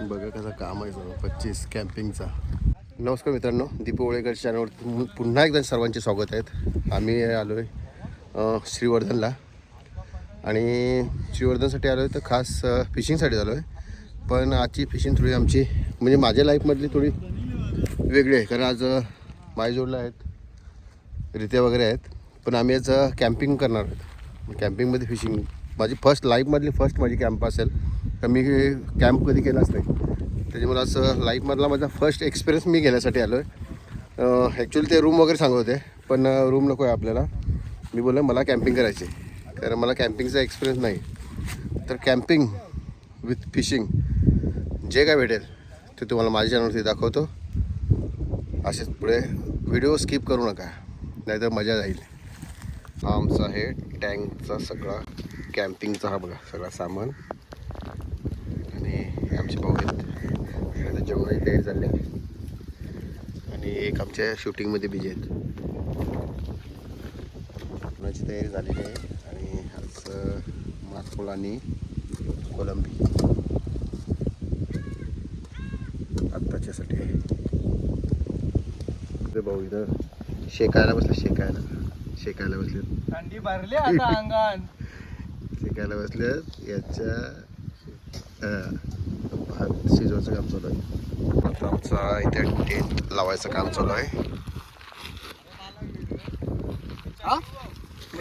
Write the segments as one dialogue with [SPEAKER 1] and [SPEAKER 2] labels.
[SPEAKER 1] बघा कसं काम आहे सगळं पच्चीस कॅम्पिंगचा. नमस्कार मित्रांनो दीपू ओळेकर चॅनलवर पुन्हा एकदा सर्वांचे स्वागत आहेत. आम्ही आलो आहे श्रीवर्धनला. आणि श्रीवर्धनसाठी आलो आहे तर खास फिशिंगसाठी आलो आहे पण आजची फिशिंग थोडी आमची म्हणजे माझ्या लाईफमधली थोडी वेगळी आहे. कारण आज अ, जोडला आहेत रित्या वगैरे आहेत. पण आम्ही आज कॅम्पिंग करणार आहोत. कॅम्पिंगमध्ये फिशिंग. माझी फर्स्ट लाईफमधली फर्स्ट माझी कॅम्प असेल. तर मी कॅम्प कधी केलाच नाही त्याच्यामुळे असं लाईफमधला माझा फर्स्ट एक्सपिरियन्स मी घेण्यासाठी आलो आहे ॲक्च्युली ते रूम वगैरे सांगत होते पण रूम नको आहे आपल्याला. मी बोललो मला कॅम्पिंग करायची आहे. कारण मला कॅम्पिंगचा एक्सपिरियन्स नाही. तर कॅम्पिंग विथ फिशिंग जे काय भेटेल ते तुम्हाला माझ्या चॅनलवरती दाखवतो. असेच पुढे व्हिडिओ स्किप करू नका. नाहीतर मजा जाईल. हा आमचा आहे टँकचा सगळा कॅम्पिंगचा हा बघा सगळा सामान. आणि आमचे भाऊ आहेत. जेवणाची तयारी चालली आणि एक आमच्या शूटिंगमध्ये बिजी आहेत. जेवणाची तयारी झालेली आहे. आणि आज मासपोळ आणि कोलंबी. आत्ताच्यासाठी. आहे भाऊ इथं शेकायला बसलं शेकायला. शेकायला बसले
[SPEAKER 2] थंडी भरली आता अंगान.
[SPEAKER 1] शेकायला बसले याच्या भात शिजवायचं काम चालू आहे. आता आमचा इथे टेंट लावायचं काम चालू आहे.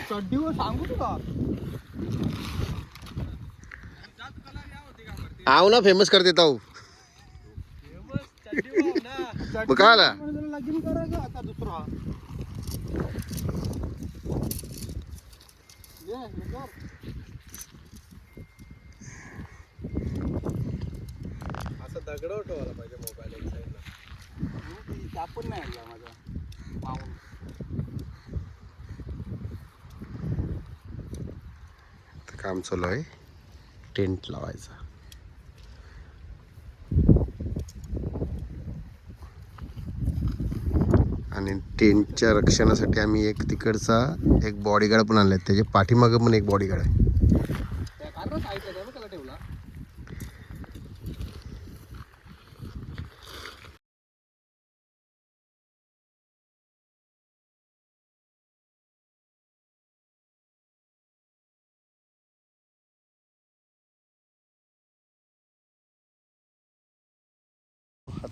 [SPEAKER 2] चड्डीवर सांगू तुला.
[SPEAKER 1] आव ना फेमस करते ताऊ. मग काय
[SPEAKER 2] हे कर.
[SPEAKER 3] असं दगड उठवायला पाहिजे मोबाईल एक साईडला
[SPEAKER 2] ती कापून नाही आणला माझा पाहून
[SPEAKER 1] तर काम चालू आहे. टेंट लावायचा. आणि टेंटच्या रक्षणासाठी आम्ही एक तिकडचा एक बॉडीगार्ड पण आणलाय त्याच्या पाठीमागं पण एक बॉडीगार्ड आहे.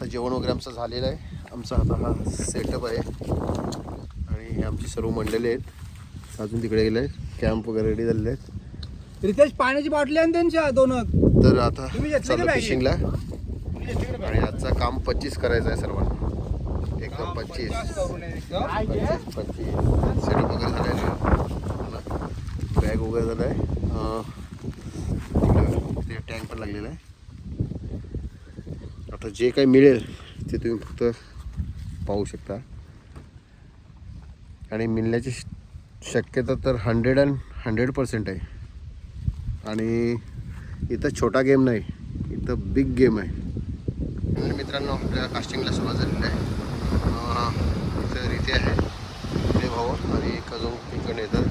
[SPEAKER 1] आता जेवण वगैरे आमचं झालेलं आहे. आमचा आता हा सेटअप आहे. आणि आमची सर्व मंडळी आहेत. अजून तिकडे गेले आहेत. कॅम्प वगैरे रेडी झालेले आहेत.
[SPEAKER 2] रितेश पाण्याची बाटली आणि त्यांच्या दोन
[SPEAKER 1] तर आता चालू? फिशिंगला आणि आजचा काम पच्चीस करायचं आहे सर्वांना. एकदम पच्चीस. पच्चीस पच्चीस सेटअप वगैरे झालेलं आहे बॅग वगैरे झालं आहे तिकडे टँक पण लागलेला आहे. आता जे काही मिळेल ते तुम्ही फक्त पाहू शकता. आणि मिळण्याची श- शक्यता तर हंड्रेड अँड हंड्रेड पर्सेंट आहे. आणि इथं छोटा गेम नाही इथं बिग गेम आहे. आणि मित्रांनो आपल्या कास्टिंगला सुरुवात झालेली आहे. इथं रीते आहे ते भाऊ आणि एक अजून इकडे येतात.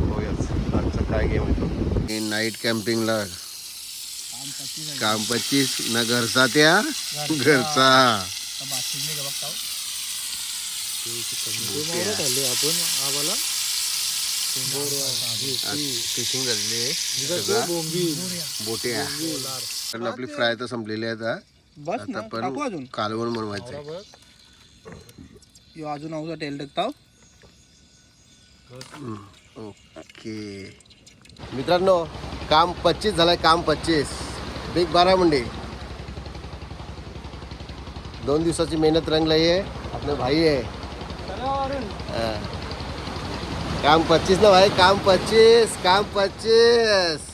[SPEAKER 1] बघूयाच आजचा काय गेम येतो मी नाईट कॅम्पिंगला काम पच्चीस ना घरचा त्या घरचा.
[SPEAKER 2] आपण आम्हाला
[SPEAKER 1] फिशिंग झालेली आहे सगळं बोट्या. कारण आपली फ्राय तर संपलेली आहे आता पण कालवण बनवायचं
[SPEAKER 2] यो अजून आऊचा तेल टाकताव
[SPEAKER 1] ओके. मित्रांनो काम पच्चीस झालंय काम पच्चीस. Big barramundi. दोन दिवसाची मेहनत रंगलाई आहे आपले भाई आहे. काम पच्चीस ना भाई काम पच्चीस काम पच्चीस.